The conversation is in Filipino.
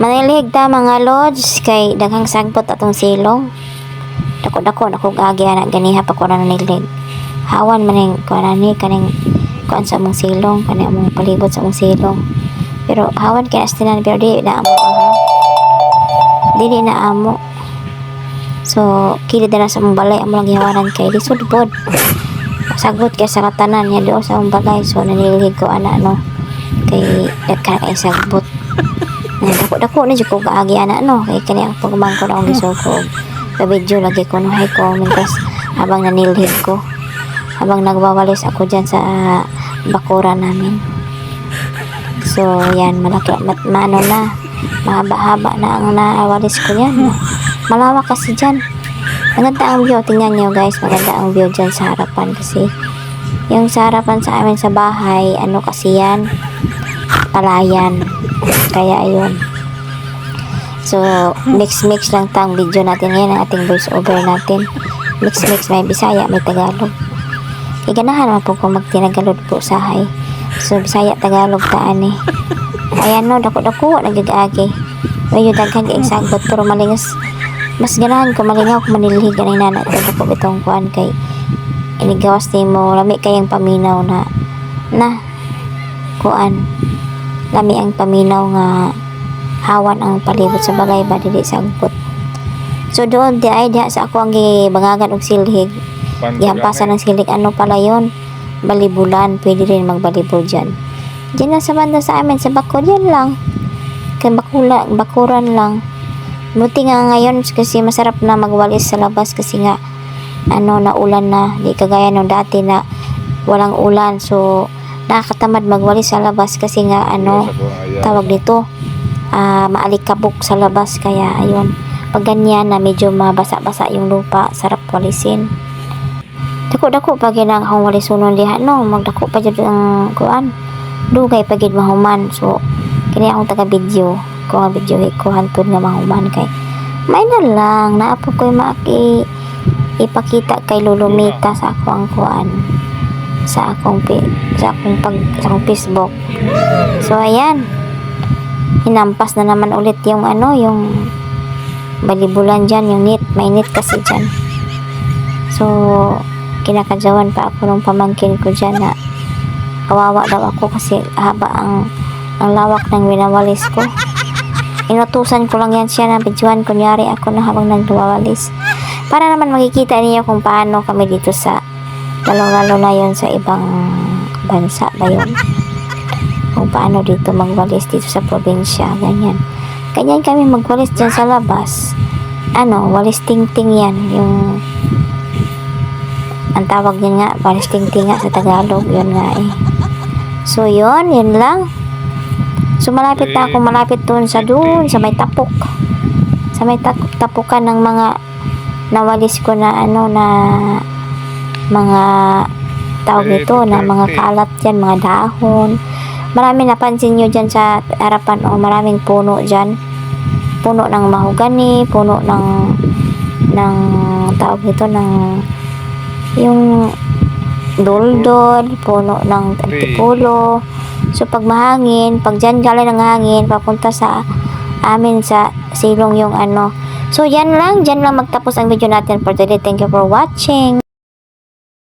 Manilig ta mga lods kay daghang sagbot atong silong. Dako-dako na kog agi ana ganiha pa ko na nilig. Hawan man ning kuan ni kaning kuan sa mong silong kani among palibot sa mong silong. Pero hawan kay astinan pero di na amo. Dili na amo. So, kili na sa mong balay amo lang gihawanan kay lisod pod. Sagot kay sa katanan niya do sa mong balay so nanilig ko ana no kay dagka kay sagbot. Nga dako dako na ko kaagi ana no kay kani ang pagmang ko na akong gisugod. Sa video lagi ko no hay ko mintas habang nanilhid ko. Habang nagwawalis ako diyan sa ah, bakura namin. So yan malaki mat, maano na mahaba-haba na ang naawalis ko yan. Malawak kasi diyan. Maganda ang view. Tingnan nyo guys, maganda ang view dyan sa harapan kasi yung sa harapan sa amin sa bahay, ano kasi yan, palayan. Kaya ayun. So, mix-mix lang tang video natin ngayon, ang ating voice over natin. Mix-mix, may Bisaya, may Tagalog. Iganahan naman po kung magtinagalog po sa hay. So, Bisaya, Tagalog taan eh. Ayan no, dako-dako, nagagaagi. Medyo daghan kay sagot, pero malingas. Mas ganahan ko malingaw kung manilhig ganing nana. Ito ko itong kuan kay inigawas ni mo, lami kayang paminaw na na kuan lami ang paminaw nga hawan ang palibot sa balay ba dili sa agpot so doon di ay diha sa ako ang gibangagan og silhig. Gihampasan ng silig ano pala yon balibulan. Pwede rin magbalibol dyan. Dyan lang sa banda sa amin sa bako dyan lang. Kay bakula bakuran lang. Buti nga ngayon kasi masarap na magwalis sa labas kasi nga ano na ulan na. Di kagaya nung dati na walang ulan. So nakakatamad magwalis sa labas kasi nga ano tawag dito ah maalikabok sa labas. Kaya ayun pag ganyan na medyo mabasa-basa yung lupa sarap walisin. Dako-dako pag ginang akong walisunon diha no? Magdako pa jud ang kuan. Dugay pa gid mahuman. So kini akong taga video ko nga video ko hantod nga mahuman kay may na lang. Naapo ko'y maki ipakita kay Lulumita sa ako ang kuan sa akong sa akong pag sa akong Facebook. So ayan. Hinampas na naman ulit yung ano yung balibulan dyan yung net may net kasi dyan. So kinakadyawan pa ako nung pamangkin ko dyan na kawawa daw ako kasi haba ang ang lawak ng winawalis ko. Inutusan ko lang yan siya na videoan kunyari ako na habang nagwawalis. Para naman makikita niyo kung paano kami dito sa lalo-lalo na yon sa ibang bansa ba yun. Kung paano dito magwalis dito sa probinsya ganyan. Ganyan kami magwalis dyan sa labas. Ano walis ting-ting yan. Yung ang tawag niya nga walis ting-ting nga sa Tagalog yun nga eh. So yun yun lang. So malapit na ako malapit doon sa doon sa may tapok. Sa may tapukan ng mga nawalis ko na ano na mga tawag nito na mga kalat dyan, mga dahon. Marami napansin nyo dyan sa harapan o maraming puno dyan. Puno ng mahogani, puno ng ng tawag nito ng yung doldol, puno ng antipulo. So pag mahangin, pag dyan galing ng hangin, papunta sa amin sa silong yung ano. So yan lang, dyan lang magtapos ang video natin for today. Thank you for watching.